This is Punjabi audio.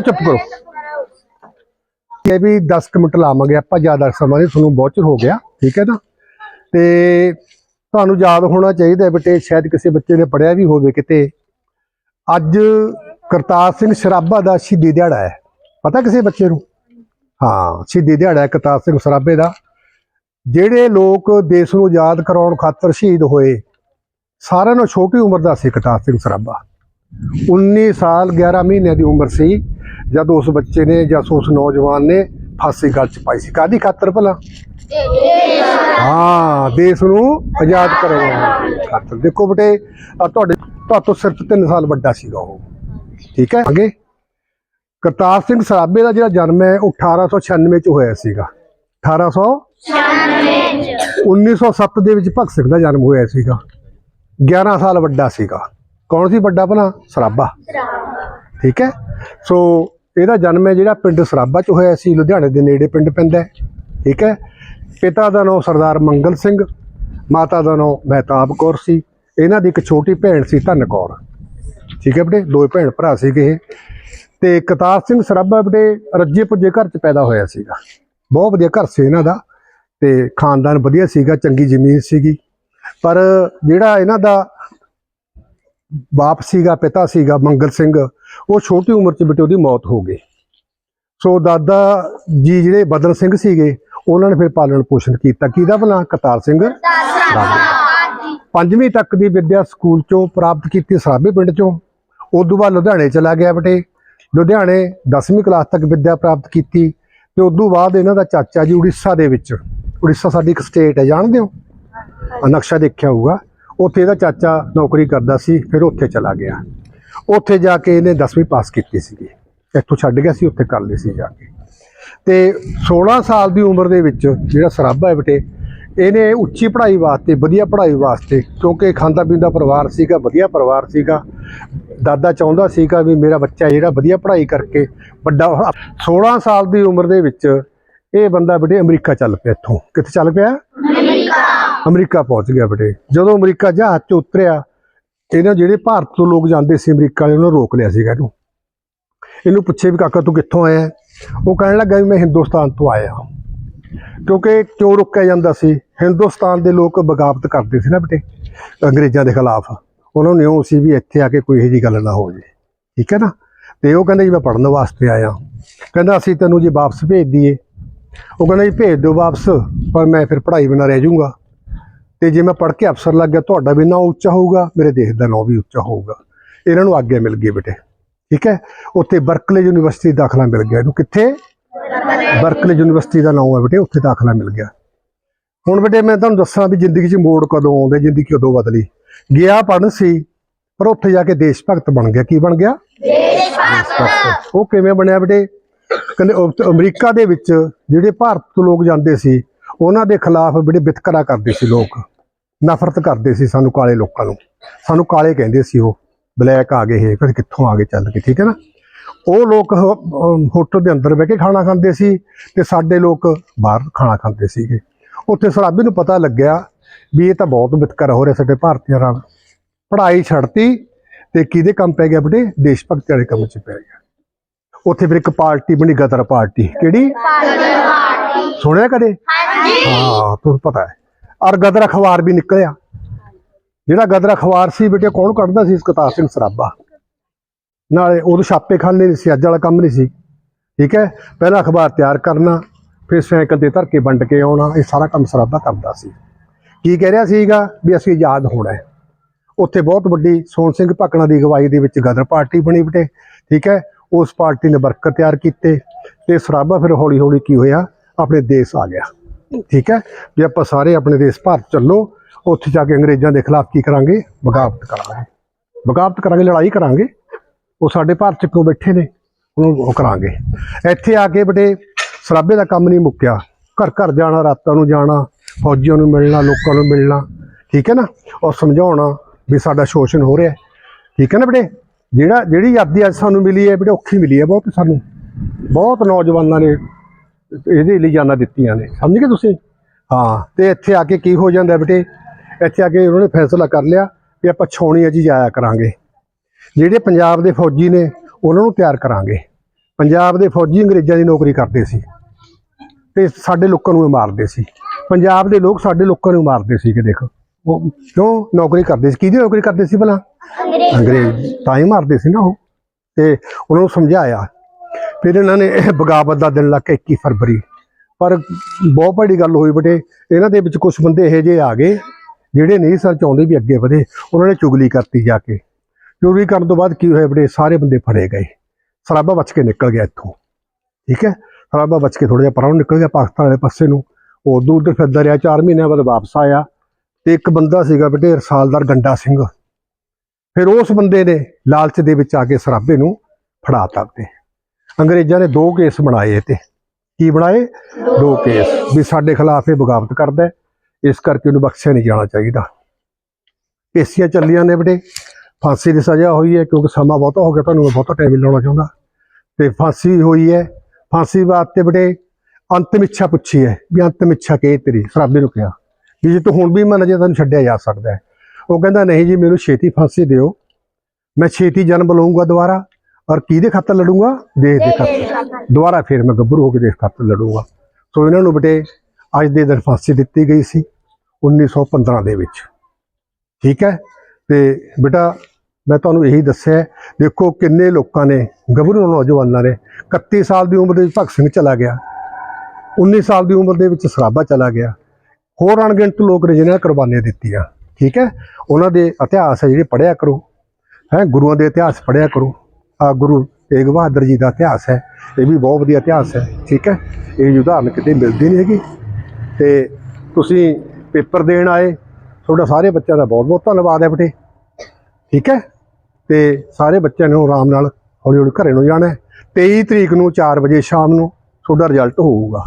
ਚੁੱਪ ਕਰੋ। ਇਹ ਵੀ 10 ਕੁ ਮਿੰਟ ਲਾਵਾਂਗੇ ਆਪਾਂ, ਜ਼ਿਆਦਾ ਸਮਾਂ ਨਹੀਂ, ਤੁਹਾਨੂੰ ਬਹੁਤ ਚਿਰ ਹੋ ਗਿਆ, ਠੀਕ ਹੈ ਨਾ? ਤੇ ਤੁਹਾਨੂੰ ਯਾਦ ਹੋਣਾ ਚਾਹੀਦਾ ਹੈ ਸ਼ਾਇਦ ਕਿਸੇ ਬੱਚੇ ਨੇ ਪੜਿਆ ਵੀ ਹੋਵੇ ਕਿਤੇ। ਅੱਜ ਕਰਤਾਰ ਸਿੰਘ ਸਰਾਭਾ ਦਾ ਸ਼ਹੀਦੀ ਦਿਹਾੜਾ ਹੈ। ਪਤਾ ਕਿਸੇ ਬੱਚੇ ਨੂੰ? ਹਾਂ, ਸ਼ਹੀਦੀ ਦਿਹਾੜਾ ਹੈ ਕਰਤਾਰ ਸਿੰਘ ਸਰਾਭੇ ਦਾ। ਜਿਹੜੇ ਲੋਕ ਦੇਸ਼ ਨੂੰ ਆਜ਼ਾਦ ਕਰਾਉਣ ਖਾਤਰ ਸ਼ਹੀਦ ਹੋਏ, ਸਾਰਿਆਂ ਨਾਲੋਂ ਛੋਟੀ ਉਮਰ ਦਾ ਸੀ ਕਰਤਾਰ ਸਿੰਘ ਸਰਾਭਾ। 19 ਸਾਲ 11 ਮਹੀਨਿਆਂ ਦੀ ਉਮਰ ਸੀ। ਜਦ ਉਸ ਬੱਚੇ ਨੇ ਜਾਂ ਉਸ ਨੌਜਵਾਨ ਨੇ ਫਾਂਸੀ ਗਲ ਚ ਪਾਈ ਸੀ ਕਾਦੀ ਖਾਤਰ ਭਲਾ? ਹਾਂ ਦੇਸ਼ ਨੂੰ ਆਜ਼ਾਦ ਕਰਾਉਣ ਖਾਤਰ। ਦੇਖੋ ਬਟੇ ਤੁਹਾਡੇ ਤੁਹਾਤੋਂ ਸਿਰਫ 3 ਸਾਲ ਵੱਡਾ ਸੀਗਾ ਉਹ। ਠੀਕ ਹੈ? ਅੱਗੇ? ਕਰਤਾਰ ਸਿੰਘ ਸਰਾਭੇ ਦਾ ਜਿਹੜਾ ਜਨਮ ਹੈ ਉਹ 1896 ਚ ਹੋਇਆ ਸੀਗਾ। 1800 1907 ਦੇ ਵਿੱਚ ਭਗਤ ਸਿੰਘ ਦਾ ਜਨਮ ਹੋਇਆ ਸੀਗਾ। 11 ਸਾਲ ਵੱਡਾ ਸੀਗਾ। ਕੌਣ ਸੀ ਵੱਡਾ ਭਲਾ? ਸਰਾਭਾ। ਠੀਕ ਹੈ? ਸੋ ਇਹਦਾ ਜਨਮ ਹੈ ਜਿਹੜਾ ਪਿੰਡ ਸਰਾਭਾ ਚ ਹੋਇਆ ਸੀ, ਲੁਧਿਆਣੇ ਦੇ ਨੇੜੇ ਪਿੰਡ ਪੈਂਦਾ ਠੀਕ ਹੈ? ਪਿਤਾ ਦਾ ਨਾਮ ਸਰਦਾਰ ਮੰਗਲ ਸਿੰਘ, ਮਾਤਾ ਦਾ ਨਾਮ ਮਹਿਤਾਬ ਕੌਰ ਸੀ, ਇਹਨਾਂ ਦੀ ਇੱਕ ਛੋਟੀ ਭੈਣ ਸੀ ਧਨ ਕੌਰ, ਠੀਕ ਹੈ ਬਟੇ? ਦੋ ਭੈਣ ਭਰਾ ਸੀਗੇ ਇਹ, ਤੇ ਕਰਤਾਰ ਸਿੰਘ ਸਰਾਭਾ ਬਟੇ ਰੱਜੇ ਪੁੱਜੇ ਘਰ ਚ ਪੈਦਾ ਹੋਇਆ ਸੀਗਾ, ਬਹੁਤ ਵਧੀਆ ਘਰ ਸੀ ਇਹਨਾਂ ਦਾ, ਤੇ ਖਾਨਦਾਨ ਵਧੀਆ ਸੀਗਾ, ਚੰਗੀ ਜ਼ਮੀਨ ਸੀਗੀ, ਪਰ ਜਿਹੜਾ ਇਹਨਾਂ ਦਾ ਬਾਪ ਸੀਗਾ ਪਿਤਾ ਸੀਗਾ ਮੰਗਲ ਸਿੰਘ ਉਹ ਛੋਟੀ ਉਮਰ 'ਚ ਬੇਟੇ ਉਹਦੀ ਮੌਤ ਹੋ ਗਈ। ਸੋ ਦਾਦਾ ਜੀ ਜਿਹੜੇ ਬਦਲ ਸਿੰਘ ਸੀਗੇ ਉਹਨਾਂ ਨੇ ਫਿਰ ਪਾਲਣ ਪੋਸ਼ਣ ਕੀਤਾ। ਕਿਹਦਾ ਭਲਾ? ਕਰਤਾਰ ਸਿੰਘ। ਪੰਜਵੀਂ ਤੱਕ ਦੀ ਵਿੱਦਿਆ ਸਕੂਲ ਚੋਂ ਪ੍ਰਾਪਤ ਕੀਤੀ ਸਰਾਭੇ ਪਿੰਡ ਚੋਂ। ਉਦੋਂ ਬਾਅਦ ਲੁਧਿਆਣੇ ਚਲਾ ਗਿਆ ਬੇਟੇ। ਲੁਧਿਆਣੇ 10ਵੀਂ ਕਲਾਸ ਤੱਕ ਵਿੱਦਿਆ ਪ੍ਰਾਪਤ ਕੀਤੀ ਤੇ ਉਦੋਂ ਬਾਅਦ ਇਹਨਾਂ ਦਾ ਚਾਚਾ ਜੀ ਉੜੀਸਾ ਦੇ ਵਿੱਚ। ਉੜੀਸਾ ਸਾਡੀ ਇੱਕ ਸਟੇਟ ਹੈ ਜਾਣਦੇ ਹੋ? ਨਕਸ਼ਾ ਦੇਖਿਆ ਹੋਊਗਾ। ਉੱਥੇ ਇਹਦਾ ਚਾਚਾ ਨੌਕਰੀ ਕਰਦਾ ਸੀ, ਫਿਰ ਉੱਥੇ ਚਲਾ ਗਿਆ। ਉੱਥੇ ਜਾ ਕੇ ਇਹਨੇ 10ਵੀਂ ਪਾਸ ਕੀਤੀ ਸੀਗੀ। ਇੱਥੋਂ ਛੱਡ ਗਿਆ ਸੀ, ਉੱਥੇ ਕਰ ਲਈ ਸੀ ਜਾ ਕੇ। ਤੇ 16 ਸਾਲ ਦੀ ਉਮਰ ਦੇ ਵਿੱਚ ਜਿਹੜਾ ਸਰਾਭਾ ਹੈ ਬੇਟੇ, ਇਹਨੇ ਉੱਚੀ ਪੜ੍ਹਾਈ ਵਾਸਤੇ, ਵਧੀਆ ਪੜ੍ਹਾਈ ਵਾਸਤੇ, ਕਿਉਂਕਿ ਖਾਂਦਾ ਪੀਂਦਾ ਪਰਿਵਾਰ ਸੀਗਾ, ਵਧੀਆ ਪਰਿਵਾਰ ਸੀਗਾ, ਦਾਦਾ ਚਾਹੁੰਦਾ ਸੀਗਾ ਵੀ ਮੇਰਾ ਬੱਚਾ ਜਿਹੜਾ ਵਧੀਆ ਪੜ੍ਹਾਈ ਕਰਕੇ ਵੱਡਾ ਹੋ- 16 ਸਾਲ ਦੀ ਉਮਰ ਦੇ ਵਿੱਚ ਇਹ ਬੰਦਾ ਬੇਟੇ ਅਮਰੀਕਾ ਚੱਲ ਪਿਆ ਇੱਥੋਂ। ਕਿੱਥੇ ਚੱਲ ਪਿਆ? ਅਮਰੀਕਾ ਪਹੁੰਚ ਗਿਆ ਬੇਟੇ। ਜਦੋਂ ਅਮਰੀਕਾ ਜਹਾਜ਼ 'ਚ ਉਤਰਿਆ, ਇਹਨਾਂ ਜਿਹੜੇ ਭਾਰਤ ਤੋਂ ਲੋਕ ਜਾਂਦੇ ਸੀ ਅਮਰੀਕਾ ਵਾਲੇ, ਉਹਨਾਂ ਰੋਕ ਲਿਆ ਸੀਗਾ ਇਹਨੂੰ। ਇਹਨੂੰ ਪੁੱਛੇ ਵੀ, ਕਾਕਾ, ਤੂੰ ਕਿੱਥੋਂ ਆਇਆ? ਉਹ ਕਹਿਣ ਲੱਗਾ ਵੀ, ਮੈਂ ਹਿੰਦੁਸਤਾਨ ਤੋਂ ਆਇਆ ਕਿਉਂਕਿ ਕਿਉਂ ਰੁਕਿਆ ਜਾਂਦਾ ਸੀ? ਹਿੰਦੁਸਤਾਨ ਦੇ ਲੋਕ ਬਗਾਵਤ ਕਰਦੇ ਸੀ ਨਾ ਬੇਟੇ, ਅੰਗਰੇਜ਼ਾਂ ਦੇ ਖਿਲਾਫ। ਉਹਨਾਂ ਨੂੰ ਇਉਂ ਸੀ ਵੀ ਇੱਥੇ ਆ ਕੇ ਕੋਈ ਇਹੋ ਜਿਹੀ ਗੱਲ ਨਾ ਹੋ ਜੇ ਠੀਕ ਹੈ ਨਾ? ਤੇ ਉਹ ਕਹਿੰਦੇ, ਜੀ, ਮੈਂ ਪੜਨ ਵਾਸਤੇ ਆਇਆ ਕਹਿੰਦਾ, ਅਸੀਂ ਤੈਨੂੰ ਜੇ ਵਾਪਸ ਭੇਜ ਦਈਏ ਉਹ ਕਹਿੰਦਾ ਜੀ ਭੇਜ ਦਿਓ ਵਾਪਸ ਪਰ ਮੈਂ ਫਿਰ ਪੜ੍ਹਾਈ ਬਿਨਾਂ ਰਹਿ ਜਾਊਂਗਾ। ਤੇ ਜੇ ਮੈਂ ਪੜ੍ਹ ਕੇ ਅਫਸਰ ਲੱਗ ਗਿਆ ਤੁਹਾਡਾ ਵੀ ਨਾਂ ਉੱਚਾ ਹੋਊਗਾ ਮੇਰੇ ਦੇਸ਼ ਦਾ ਨਾਂ ਵੀ ਉੱਚਾ ਹੋਊਗਾ। ਇਹਨਾਂ ਨੂੰ ਆਗਿਆ ਮਿਲ ਗਈ ਬੇਟੇ ਠੀਕ ਹੈ? ਉੱਥੇ ਬਰਕਲੇ ਯੂਨੀਵਰਸਿਟੀ ਦਾਖਲਾ ਮਿਲ ਗਿਆ ਇਹਨੂੰ। ਕਿੱਥੇ? ਬਰਕਲੇ ਯੂਨੀਵਰਸਿਟੀ ਦਾ ਨਾਮ ਹੈ ਬੇਟੇ ਉੱਥੇ ਦਾਖਲਾ ਮਿਲ ਗਿਆ। ਹੁਣ ਬੇਟੇ ਮੈਂ ਤੁਹਾਨੂੰ ਦੱਸਾਂ ਵੀ ਜ਼ਿੰਦਗੀ 'ਚ ਮੋੜ ਕਦੋਂ ਆਉਂਦੇ ਜ਼ਿੰਦਗੀ ਕਦੋਂ ਬਦਲੀ। ਗਿਆ ਪੜਨ ਸੀ ਪਰ ਉੱਥੇ ਜਾ ਕੇ ਦੇਸ਼ ਭਗਤ ਬਣ ਗਿਆ। ਕੀ ਬਣ ਗਿਆ? ਦੇਸ਼ ਭਗਤ। ਉਹ ਕਿਵੇਂ ਬਣਿਆ ਬੇਟੇ? ਕਹਿੰਦੇ ਉਹ ਅਮਰੀਕਾ ਦੇ ਵਿੱਚ ਜਿਹੜੇ ਭਾਰਤ ਤੋਂ ਲੋਕ ਜਾਂਦੇ ਸੀ, ਉਹਨਾਂ ਦੇ ਖਿਲਾਫ ਬੜੇ ਵਿਤਕਰਾ ਕਰਦੇ ਸੀ ਲੋਕ। ਨਫ਼ਰਤ ਕਰਦੇ ਸੀ ਸਾਨੂੰ ਕਾਲੇ ਲੋਕਾਂ ਨੂੰ। ਸਾਨੂੰ ਕਾਲੇ ਕਹਿੰਦੇ ਸੀ ਉਹ, ਬਲੈਕ ਆ ਗਏ ਇਹ, ਫਿਰ ਕਿੱਥੋਂ ਆ ਗਏ ਚੱਲ ਕੇ, ਠੀਕ ਹੈ ਨਾ? ਉਹ ਲੋਕ ਹੋ- ਅਮ ਹੋਟਲ ਦੇ ਅੰਦਰ ਬਹਿ ਕੇ ਖਾਣਾ ਖਾਂਦੇ ਸੀ ਤੇ ਸਾਡੇ ਲੋਕ ਬਾਹਰ ਖਾਣਾ ਖਾਂਦੇ ਸੀਗੇ। ਉੱਥੇ ਸਰਾਬੀ ਨੂੰ ਪਤਾ ਲੱਗਿਆ ਵੀ ਇਹ ਤਾਂ ਬਹੁਤ ਵਿਤਕਰਾ ਹੋ ਰਿਹਾ ਸਾਡੇ ਭਾਰਤੀਆਂ ਨਾਲ। ਪੜ੍ਹਾਈ ਛੱਡਤੀ ਤੇ ਕਿਹਦੇ ਕੰਮ ਪੈ ਗਿਆ ਬੇਟੇ? ਦੇਸ਼ ਭਗਤੀ ਵਾਲੇ ਕੰਮ 'ਚ ਪੈ ਗਿਆ। ਉੱਥੇ ਫਿਰ ਇੱਕ ਪਾਰਟੀ ਬਣੀ ਗਦਰ ਪਾਰਟੀ। ਕਿਹੜੀ? ਸੁਣਿਆ ਕਦੇ? ਹਾਂ ਤੁਹਾਨੂੰ ਪਤਾ ਹੈ। ਔਰ ਗਦਰ ਅਖਬਾਰ ਵੀ ਨਿਕਲਿਆ। ਜਿਹੜਾ ਗਦਰ ਅਖਬਾਰ ਸੀ ਬੇਟੇ ਕੌਣ ਕੱਢਦਾ ਸੀ? ਕਰਤਾਰ ਸਿੰਘ ਸਰਾਭਾ। ਨਾਲੇ ਉਦੋਂ ਛਾਪੇ ਖਾਨੇ ਨਹੀਂ ਸੀ ਅੱਜ ਵਾਲਾ ਕੰਮ ਨਹੀਂ ਸੀ। ਠੀਕ ਹੈ? ਪਹਿਲਾਂ ਅਖਬਾਰ ਤਿਆਰ ਕਰਨਾ ਫਿਰ ਸਾਈਕਲ ਤੇ ਧਰ ਕੇ ਵੰਡ ਕੇ ਆਉਣਾ ਇਹ ਸਾਰਾ ਕੰਮ ਸਰਾਭਾ ਕਰਦਾ ਸੀ। ਕੀ ਕਹਿ ਰਿਹਾ ਸੀਗਾ? ਵੀ ਅਸੀਂ ਆਜ਼ਾਦ ਹੋਣਾ ਹੈ। ਉੱਥੇ ਬਹੁਤ ਵੱਡੀ ਸੋਹਣ ਸਿੰਘ ਭਕਣਾ ਦੀ ਅਗਵਾਈ ਦੇ ਵਿੱਚ ਗਦਰ ਪਾਰਟੀ ਬਣੀ ਬਟੇ। ਠੀਕ ਹੈ? ਉਸ ਪਾਰਟੀ ਨੇ ਵਰਕਰ ਤਿਆਰ ਕੀਤੇ ਤੇ ਸਰਾਭਾ ਫਿਰ ਹੌਲੀ ਹੌਲੀ ਕੀ ਹੋਇਆ? ਆਪਣੇ ਦੇਸ਼ ਆ ਗਿਆ। ਠੀਕ ਹੈ? ਵੀ ਆਪਾਂ ਸਾਰੇ ਆਪਣੇ ਦੇਸ਼ ਭਾਰਤ ਚੱਲੋ, ਉੱਥੇ ਜਾ ਕੇ ਅੰਗਰੇਜ਼ਾਂ ਦੇ ਖਿਲਾਫ ਕੀ ਕਰਾਂਗੇ? ਬਗਾਵਤ ਕਰਾਂਗੇ। ਬਗਾਵਤ ਕਰਾਂਗੇ, ਲੜਾਈ ਕਰਾਂਗੇ। ਉਹ ਸਾਡੇ ਭਾਰਤ ਚ ਕਿਉਂ ਬੈਠੇ ਨੇ? ਉਹਨੂੰ ਉਹ ਕਰਾਂਗੇ। ਇੱਥੇ ਆ ਕੇ ਬਟੇ ਸਰਾਬੇ ਦਾ ਕੰਮ ਨਹੀਂ ਮੁੱਕਿਆ। ਘਰ ਘਰ ਜਾਣਾ, ਰਾਤਾਂ ਨੂੰ ਜਾਣਾ, ਫੌਜੀਆਂ ਨੂੰ ਮਿਲਣਾ, ਲੋਕਾਂ ਨੂੰ ਮਿਲਣਾ। ਠੀਕ ਹੈ ਨਾ? ਔਰ ਸਮਝਾਉਣਾ ਵੀ ਸਾਡਾ ਸ਼ੋਸ਼ਣ ਹੋ ਰਿਹਾ। ਠੀਕ ਹੈ ਨਾ ਬਟੇ? ਜਿਹੜਾ, ਜਿਹੜੀ ਆਜ਼ਾਦੀ ਅੱਜ ਸਾਨੂੰ ਮਿਲੀ ਹੈ ਬੇਟੇ ਔਖੀ ਮਿਲੀ ਹੈ ਬਹੁਤ ਸਾਨੂੰ। ਬਹੁਤ ਨੌਜਵਾਨਾਂ ਨੇ ਇਹਦੇ ਲਈ ਜਾਨਾਂ ਦਿੱਤੀਆਂ ਨੇ। ਸਮਝ ਗਏ ਤੁਸੀਂ? ਹਾਂ, ਤੇ ਇੱਥੇ ਆ ਕੇ ਕੀ ਹੋ ਜਾਂਦਾ ਬੇਟੇ? ਇੱਥੇ ਆ ਕੇ ਉਹਨਾਂ ਨੇ ਫੈਸਲਾ ਕਰ ਲਿਆ ਵੀ ਆਪਾਂ ਛਾਉਣੀ ਜੀ, ਜਾਇਆ ਕਰਾਂਗੇ। ਜਿਹੜੇ ਪੰਜਾਬ ਦੇ ਫੌਜੀ ਨੇ, ਉਹਨਾਂ ਨੂੰ ਤਿਆਰ ਕਰਾਂਗੇ। ਪੰਜਾਬ ਦੇ ਫੌਜੀ ਅੰਗਰੇਜ਼ਾਂ ਦੀ ਨੌਕਰੀ ਕਰਦੇ ਸੀ ਤੇ ਸਾਡੇ ਲੋਕਾਂ ਨੂੰ ਮਾਰਦੇ ਸੀ। ਪੰਜਾਬ ਦੇ ਲੋਕ ਸਾਡੇ ਲੋਕਾਂ ਨੂੰ ਮਾਰਦੇ ਸੀ ਕਿ ਦੇਖੋ। ਉਹ ਕਿਉਂ ਨੌਕਰੀ ਕਰਦੇ ਸੀ? ਕਿਹਦੀ ਨੌਕਰੀ ਕਰਦੇ ਸੀ ਭਲਾ? ਅੰਗਰੇਜ਼। ਤਾਂ ਹੀ ਮਾਰਦੇ ਸੀ ਨਾ ਉਹ। ਤੇ ਉਹਨਾਂ ਨੂੰ ਸਮਝਾਇਆ। ਫਿਰ ਇਹਨਾਂ ਨੇ ਇਹ ਬਗਾਵਤ ਦਾ ਦਿਨ ਲੱਗ ਕੇ 21 ਫਰਵਰੀ। ਪਰ ਬਹੁਤ ਵੱਡੀ ਗੱਲ ਹੋਈ ਬਟੇ। ਇਹਨਾਂ ਦੇ ਵਿੱਚ ਕੁਝ ਬੰਦੇ ਇਹੋ ਜਿਹੇ ਆ ਗਏ ਜਿਹੜੇ ਨਹੀਂ ਸਰ ਚਾਹੁੰਦੇ ਵੀ ਅੱਗੇ ਵਧੇ। ਉਹਨਾਂ ਨੇ ਚੁਗਲੀ ਕਰਤੀ ਜਾ ਕੇ। ਚੁਗਲੀ ਕਰਨ ਤੋਂ ਬਾਅਦ ਕੀ ਹੋਇਆ ਬਟੇ? ਸਾਰੇ ਬੰਦੇ ਫੜੇ ਗਏ। ਸਰਾਬਾ ਬਚ ਕੇ ਨਿਕਲ ਗਿਆ ਇੱਥੋਂ। ਠੀਕ ਹੈ? ਸਰਾਬਾ ਬਚ ਕੇ ਥੋੜਾ ਜਿਹਾ ਪਰਾਂ ਨਿਕਲ ਗਿਆ ਪਾਕਿਸਤਾਨ ਵਾਲੇ ਪਾਸੇ ਨੂੰ। ਉਹ ਉਧਰ ਉਧਰ ਫਿਰਦਾ ਰਿਹਾ। 4 ਮਹੀਨਿਆਂ ਬਾਅਦ ਵਾਪਸ ਆਇਆ। ਤੇ ਇੱਕ ਬੰਦਾ ਸੀਗਾ ਬਟੇ ਰਸਾਲਦਾਰ ਗੰਡਾ ਸਿੰਘ। ਫਿਰ ਉਸ ਬੰਦੇ ਨੇ ਲਾਲਚ ਦੇ ਵਿੱਚ ਆ ਕੇ ਸਰਾਬੇ ਨੂੰ ਫੜਾਤਾ ਤੇ ਅੰਗਰੇਜ਼ਾਂ ਨੇ ਦੋ ਕੇਸ ਬਣਾਏ ਇਹ ਤੇ ਕੀ ਬਣਾਏ? ਦੋ ਕੇਸ। ਵੀ ਸਾਡੇ ਖਿਲਾਫ ਇਹ ਬਗਾਵਤ ਕਰਦਾ ਇਸ ਕਰਕੇ ਉਹਨੂੰ ਬਖਸ਼ਿਆ ਨਹੀਂ ਜਾਣਾ ਚਾਹੀਦਾ। ਪੇਸੀਆਂ ਚੱਲੀਆਂ ਨੇ ਬਟੇ। ਫਾਂਸੀ ਦੀ ਸਜ਼ਾ ਹੋਈ ਹੈ, ਕਿਉਂਕਿ ਸਮਾਂ ਬਹੁਤਾ ਹੋ ਗਿਆ, ਤੁਹਾਨੂੰ ਮੈਂ ਬਹੁਤਾ ਟਾਈਮ ਲਾਉਣਾ ਚਾਹੁੰਦਾ। ਤੇ ਫਾਂਸੀ ਹੋਈ ਹੈ। ਫਾਂਸੀ ਵਾਸਤੇ ਬਟੇ, ਅੰਤਮ ਇੱਛਾ ਪੁੱਛੀ ਹੈ, ਵੀ ਅੰਤਮ ਇੱਛਾ ਕੀ ਤੇਰੀ? ਸਰਾਬੇ ਨੂੰ ਕਿਹਾ। ਵੀ ਜੇ ਤੂੰ ਹੁਣ ਵੀ ਮੰਨ ਜੇ ਤੈਨੂੰ ਛੱਡਿਆ ਜਾ ਸਕਦਾ ਹੈ। ਉਹ ਕਹਿੰਦਾ ਨਹੀਂ ਜੀ ਮੈਨੂੰ ਛੇਤੀ ਫਾਂਸੀ ਦਿਓ। ਮੈਂ ਛੇਤੀ ਜਨਮ ਲਊਂਗਾ ਦੁਬਾਰਾ ਔਰ ਕਿਹਦੇ ਖਾਤਰ ਲੜੂੰਗਾ? ਦੇਸ਼ ਦੇ ਖਾਤਰ। ਦੁਬਾਰਾ ਫਿਰ ਮੈਂ ਗੱਭਰੂ ਹੋ ਕੇ ਦੇਸ਼ ਖਾਤਰ ਲੜੂੰਗਾ। ਸੋ ਇਹਨਾਂ ਨੂੰ ਬਟੇ ਅੱਜ ਦੇ ਦਿਨ ਫਾਂਸੀ ਦਿੱਤੀ ਗਈ ਸੀ 1915 ਦੇ ਵਿੱਚ। ਠੀਕ ਹੈ? ਤੇ ਬੇਟਾ ਮੈਂ ਤੁਹਾਨੂੰ ਇਹੀ ਦੱਸਿਆ ਦੇਖੋ ਕਿੰਨੇ ਲੋਕਾਂ ਨੇ ਗੱਭਰੂ ਨੌਜਵਾਨਾਂ ਨੇ 31 ਸਾਲ ਦੀ ਉਮਰ ਦੇ ਵਿੱਚ ਭਗਤ ਸਿੰਘ ਚਲਾ ਗਿਆ। 19 ਸਾਲ ਦੀ ਉਮਰ ਦੇ ਵਿੱਚ ਸਰਾਭਾ ਚਲਾ ਗਿਆ। ਹੋਰ ਅਣਗਿਣਤ ਲੋਕ ਨੇ ਜਿਨ੍ਹਾਂ ਨੇ ਕੁਰਬਾਨੀਆਂ ਦਿੱਤੀਆਂ। ਠੀਕ ਹੈ? ਉਹਨਾਂ ਦੇ ਇਤਿਹਾਸ ਹੈ ਜਿਹੜੇ ਪੜ੍ਹਿਆ ਕਰੋ। ਹੈ? ਗੁਰੂਆਂ ਦੇ ਇਤਿਹਾਸ ਪੜ੍ਹਿਆ ਕਰੋ। ਆ ਗੁਰੂ ਤੇਗ ਬਹਾਦਰ ਜੀ ਦਾ ਇਤਿਹਾਸ ਹੈ। ਇਹ ਵੀ ਬਹੁਤ ਵਧੀਆ ਇਤਿਹਾਸ ਹੈ। ਠੀਕ ਹੈ? ਇਹ ਉਦਾਹਰਨ ਕਿਤੇ ਮਿਲਦੀ ਨਹੀਂ ਹੈਗੀ। ਤੇ ਤੁਸੀਂ ਪੇਪਰ ਦੇਣ ਆਏ। ਤੁਹਾਡਾ ਸਾਰੇ ਬੱਚਿਆਂ ਦਾ ਬਹੁਤ ਬਹੁਤ ਧੰਨਵਾਦ ਹੈ ਬਟੇ। ਠੀਕ ਹੈ? ਤੇ ਸਾਰੇ ਬੱਚਿਆਂ ਨੂੰ ਆਰਾਮ ਨਾਲ ਹੌਲੀ ਹੌਲੀ ਘਰੇ ਨੂੰ ਜਾਣਾ ਹੈ। 23 ਤਰੀਕ ਨੂੰ 4 ਵਜੇ ਸ਼ਾਮ ਨੂੰ ਤੁਹਾਡਾ ਰਿਜ਼ਲਟ ਹੋਊਗਾ।